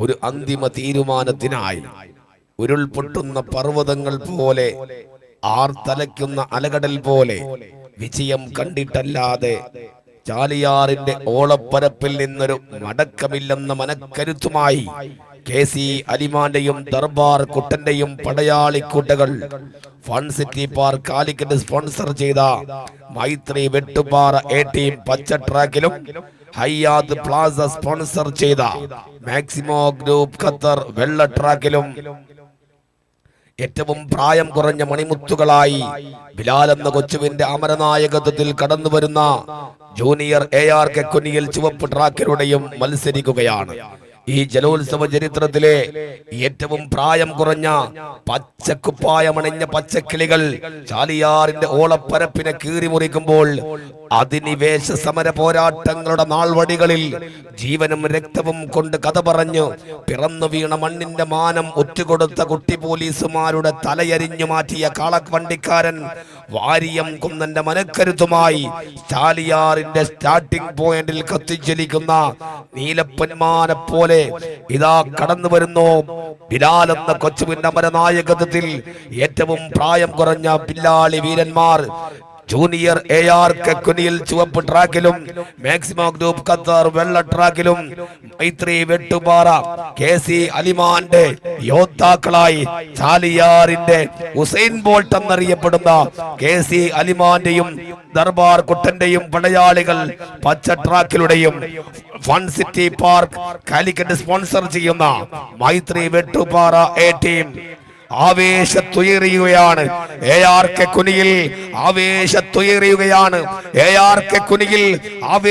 ഒരു അന്തിമ തീരുമാനത്തിനായി ഉരുൾപൊട്ടുന്ന പർവതങ്ങൾ പോലെ ആർ ആർത്തലയ്ക്കുന്ന അലകടൽ പോലെ വിജയം കണ്ടിട്ടല്ലാതെ ചാലിയാറിന്റെ ഓളപ്പരപ്പിൽ നിന്നൊരു മടക്കമില്ലെന്ന മനക്കരുത്തുമായി കെ സി അലിമാന്റെയും ദർബാർ കുട്ടന്റെയും പടയാളിക്കൂട്ടകൾ fun city park Calicut sponsor ചെയ്ത മൈത്രി വെട്ടുപാറ എ ടീം പച്ച ട്രാക്കിലും ഹയ്യാദ് പ്ലാസ സ്പോൺസർ ചെയ്ത മാക്സിമോ ഗ്രൂപ്പ് ഖത്തർ വെള്ള ട്രാക്കിലും ഏറ്റവും പ്രായം കുറഞ്ഞ മണിമുത്തുകളായി ബിലാൽ എന്ന കൊച്ചുവിന്റെ അമരനായകത്വത്തിൽ കടന്നു വരുന്ന junior A R K Kuniyil ചുവപ്പ് ട്രാക്കിലൂടെയും മത്സരിക്കുകയാണ്. ഈ ജലോത്സവ ചരിത്രത്തിലെ ഏറ്റവും പ്രായം കുറഞ്ഞ പച്ചക്കുപ്പായമണിഞ്ഞ പച്ചക്കിളികൾ ചാലിയാറിന്റെ ഓളപ്പരപ്പിനെ കീറിമുറിക്കുമ്പോൾ അധിനിവേശ സമര പോരാട്ടങ്ങളുടെ നാൾവടികളിൽ ജീവനും രക്തവും കൊണ്ട് കഥ പറഞ്ഞു. പിറന്നു വീണ മണ്ണിന്റെ മാനം ഒറ്റുകൊടുത്ത കുട്ടി പോലീസുമാരുടെ തലയരിഞ്ഞു മാറ്റിയ കാളവണ്ടിക്കാരൻ വാരിയം കുന്നന്റെ മനക്കരുത്തുമായി ചാലിയാറിന്റെ സ്റ്റാർട്ടിംഗ് പോയിന്റിൽ കത്തിച്ചലിക്കുന്ന നീലപ്പൊന്മാനെ പോലെ ഇതാ കടന്നു വരുന്നു. ബിലാൽ എന്ന കൊച്ചുവിന്റെ അമരനായകത്വത്തിൽ ഏറ്റവും പ്രായം കുറഞ്ഞ ബില്ലാളി വീരന്മാർ ജൂനിയർ എ ആർ കക്കുനിയിൽ ചുവപ്പ് ട്രാക്കിലും മാക്സിമം ഗ്രൂപ്പ് ഖത്തർ വെള്ള ട്രാക്കിലും മൈത്രി വെട്ടുപാറ കെ സി അലിമാന്റെ യോദ്ധാക്കളായി ചാലിയാറിന്റെ ഹുസൈൻ ബോൾട്ട് എന്നറിയപ്പെടുന്ന കെ സി അലിമാന്റെയും ദർബാർ കുട്ടന്റെയും പടയാളികൾ പച്ച ട്രാക്കിലൂടെയും fun city park Calicut sponsor ചെയ്യുന്ന മൈത്രി വെട്ടുപാറ എ ടീം ആവേശത്തുയരുകയാണ്. എ ആർ കെ കുനിയിൽ ആവേശത്തുയരുകയാണ്. A R K Kuniyil Ave